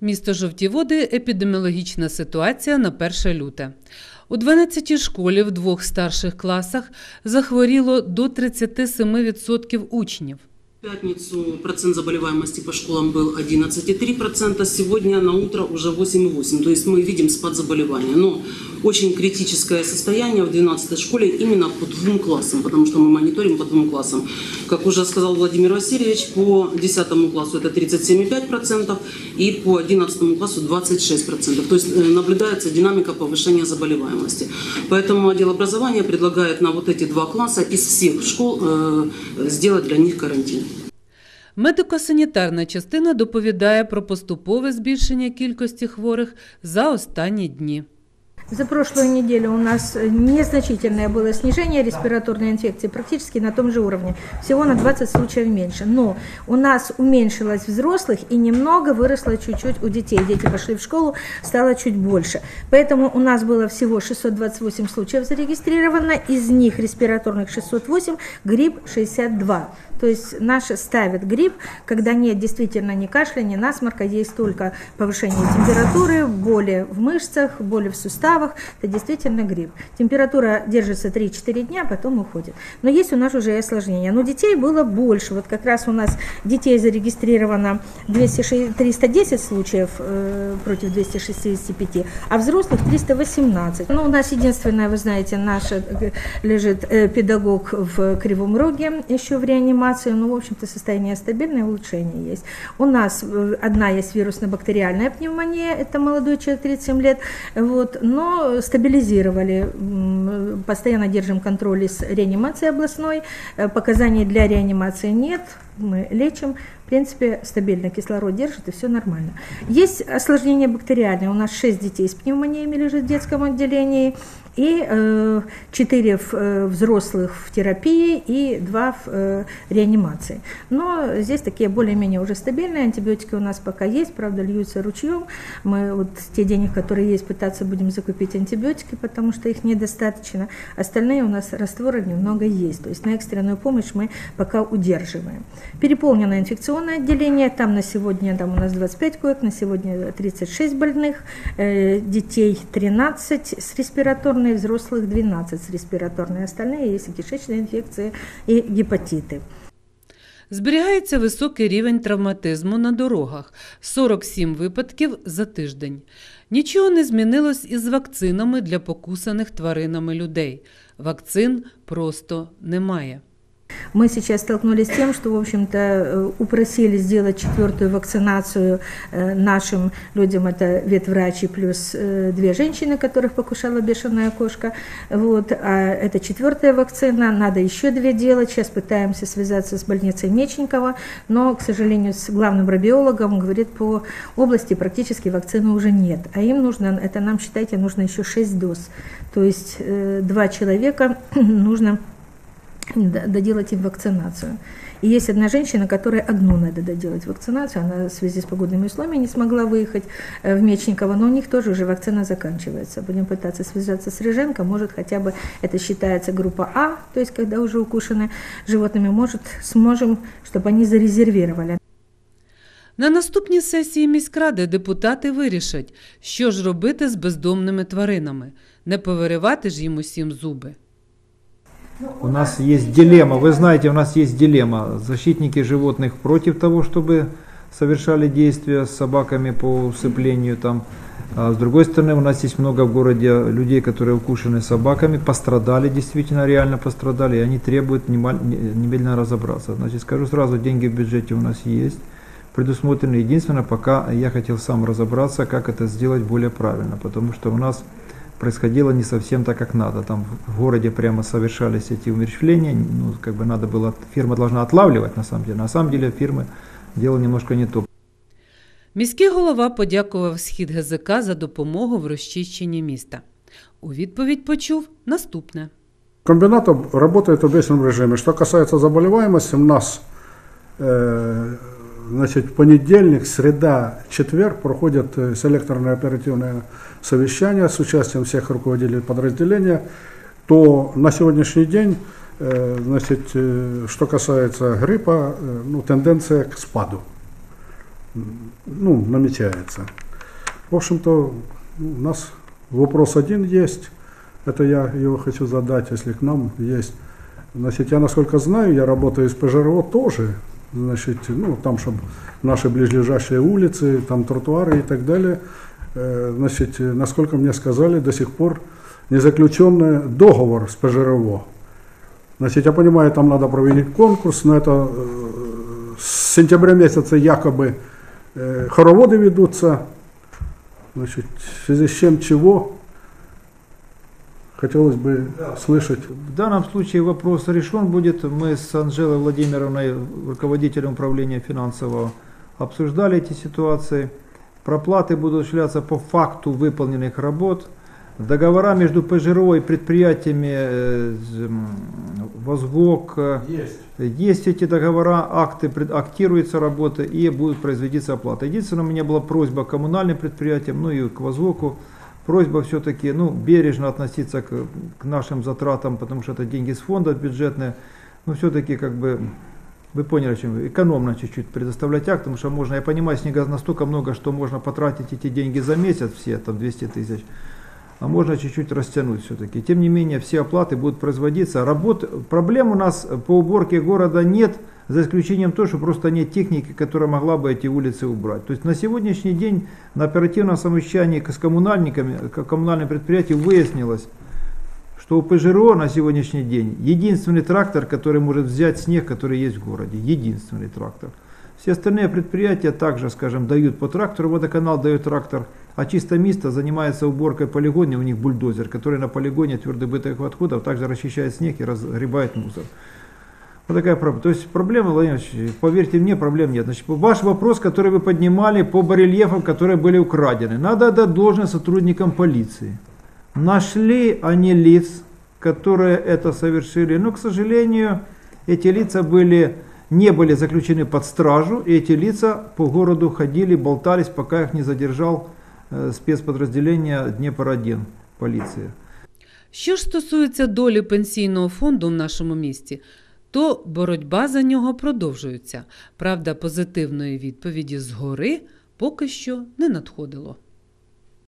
Місто Жовті Води епідеміологічна ситуація на 1 люте. У 12 школі в двох старших класах захворіло до 37% учнів. В пятницу процент заболеваемости по школам был 11,3%, сегодня на утро уже 8,8%. То есть мы видим спад заболевания. Но очень критическое состояние в 12 школе именно по двум классам, потому что мы мониторим по двум классам. Как уже сказал Владимир Васильевич, по 10 классу это 37,5% и по 11 классу 26%. То есть э, наблюдается динамика повышения заболеваемости. Поэтому отдел образования предлагает на вот эти два класса из всех школ э, сделать для них карантин. Медико-санітарна частина доповідає про поступове збільшення кількості хворих за останні дні. За прошлую неделю у нас незначительное было снижение респираторной инфекции, практически на том же уровне, всего на 20 случаев меньше. Но у нас уменьшилось взрослых и немного выросло чуть-чуть у детей. Дети пошли в школу, стало чуть больше. Поэтому у нас было всего 628 случаев зарегистрировано, из них респираторных 608, грипп 62. То есть наши ставят грипп, когда нет действительно ни кашля, ни насморка, есть только повышение температуры, боли в мышцах, боли в суставах. Это действительно грипп. Температура держится 3-4 дня, потом уходит. Но есть у нас уже и осложнения. Но детей было больше. Вот как раз у нас детей зарегистрировано 206, 310 случаев э, против 265, а взрослых 318. Ну, у нас единственное, вы знаете, наш э, лежит э, педагог в Кривом Роге еще в реанимации ну, в общем-то, состояние стабильное, улучшение есть. У нас э, одна есть вирусно-бактериальная пневмония, это молодой человек, 37 лет, вот, но стабилизировали, постоянно держим контроль с реанимацией областной, э, показаний для реанимации нет, мы лечим, в принципе, стабильно кислород держит и все нормально. Есть осложнения бактериальные. У нас 6 детей с пневмониями лежит в детском отделении, и э, 4 э, взрослых в терапии и 2 в э, реанимации. Но здесь такие более-менее уже стабильные, антибиотики у нас пока есть, правда, льются ручьем. Мы вот те денег, которые есть, пытаться будем закупить антибиотики, потому что их недостаточно. Остальные у нас растворы немного есть, то есть на экстренную помощь мы пока удерживаем. Переполнено инфекционное отделение, там на сегодня там у нас 25 коек, на сегодня 36 больных, э, детей 13 с респираторной, взрослых 12 с респираторной, остальные есть и кишечные инфекции, и гепатиты. Зберігається високий рівень травматизму на дорогах 47 випадків за тиждень. Нічого не змінилось із вакцинами для покусаних тваринами людей. Вакцин просто немає. Мы сейчас столкнулись с тем, что, в общем-то, э, упросили сделать четвертую вакцинацию э, нашим людям. Это ветврачи плюс э, две женщины, которых покушала бешеная кошка. Вот. А это четвертая вакцина, надо еще две делать. Сейчас пытаемся связаться с больницей Мечникова, но, к сожалению, с главным рабиологом, говорит, по области практически вакцины уже нет. А им нужно, это нам, считайте, нужно еще 6 доз. То есть два человека нужно доделать им вакцинацию. И есть одна женщина, которой одну надо доделать вакцинацию. Она в связи с погодными условиями не смогла выехать в Мечниково, но у них тоже уже вакцина заканчивается. Будем пытаться связаться с Рыженко. Может, хотя бы это считается группа А, то есть когда уже укушены животными, может, сможем, чтобы они зарезервировали. На наступній сесії міськради депутати вирішать, що ж робити з бездомними тваринами, не повиривати ж їм усім зуби. У нас есть дилемма, вы знаете, у нас есть дилемма. Защитники животных против того, чтобы совершали действия с собаками по усыплению там. А с другой стороны, у нас есть много в городе людей, которые укушены собаками, пострадали, действительно реально пострадали, и они требуют немедленно разобраться. Значит, скажу сразу, деньги в бюджете у нас есть, предусмотрены. Единственное, пока я хотел сам разобраться, как это сделать более правильно, потому что у нас происходило не совсем так, как надо. Там в городе прямо совершались эти умерщвления, ну, как бы надо было, фирма должна отлавливать на самом деле. На самом деле фирмы делали немножко не то. Міський голова подякував схід ГЗК за допомогу в розчищенні міста. У відповідь почув наступне. Комбинат работает в обычном режиме. Что касается заболеваемости, у нас э, значит, понедельник, среда, четверг проходят э, селекторные оперативные совещания с участием всех руководителей подразделения, то на сегодняшний день, э, значит, э, что касается гриппа, ну, тенденция к спаду. ну, намечается. В общем-то, у нас вопрос один есть. Это я его хочу задать, если к нам есть. Значит, я насколько знаю, я работаю с ПЖРО тоже. Значит, ну, там, чтобы наши ближайшие улицы, там тротуары и так далее. Э, Значит, насколько мне сказали, до сих пор не заключен договор с ПЖРО. Значит, я понимаю, там надо провести конкурс, но это э, с сентября месяца якобы э, хороводы ведутся. Значит, в связи с чем чего, хотелось бы слышать. В данном случае вопрос решен будет. Мы с Анжелой Владимировной, руководителем управления финансового, обсуждали эти ситуации. Проплаты будут осуществляться по факту выполненных работ. Договора между ПЖРО и предприятиями э, ВОЗВОК, э, Есть. есть эти договора, акты, актируется работа и будет производиться оплата. Единственное, у меня была просьба к коммунальным предприятиям, ну и к ВОЗВОКу, просьба все-таки ну, бережно относиться к, к нашим затратам, потому что это деньги с фонда бюджетные, но все-таки как бы вы поняли, чем экономно чуть-чуть предоставлять акт, потому что можно, я понимаю, снега настолько много, что можно потратить эти деньги за месяц, все там 200 тысяч, а можно чуть-чуть растянуть все-таки. Тем не менее, все оплаты будут производиться. Работ, проблем у нас по уборке города нет, за исключением того, что просто нет техники, которая могла бы эти улицы убрать. То есть на сегодняшний день на оперативном совещании с коммунальниками, коммунальным предприятием выяснилось, что у ПЖРО на сегодняшний день единственный трактор, который может взять снег, который есть в городе. Единственный трактор. Все остальные предприятия также, скажем, дают по трактору, водоканал дает трактор, а чисто место занимается уборкой полигона, у них бульдозер, который на полигоне бытовых отходов также расчищает снег и разгребает мусор. Вот такая проблема. То есть проблема, Владимир поверьте мне, проблем нет. Значит, ваш вопрос, который вы поднимали по барельефам, которые были украдены, надо отдать должное сотрудникам полиции. Нашли они лиц, которые это совершили, но, к сожалению, эти лица были, не были заключены под стражу, и эти лица по городу ходили, болтались, пока их не задержал э, спецподразделение Днепр-1 поліції. Що ж стосується долі пенсійного фонду в нашому місті, то боротьба за нього продовжується. Правда, позитивної відповіді згори поки що не надходило.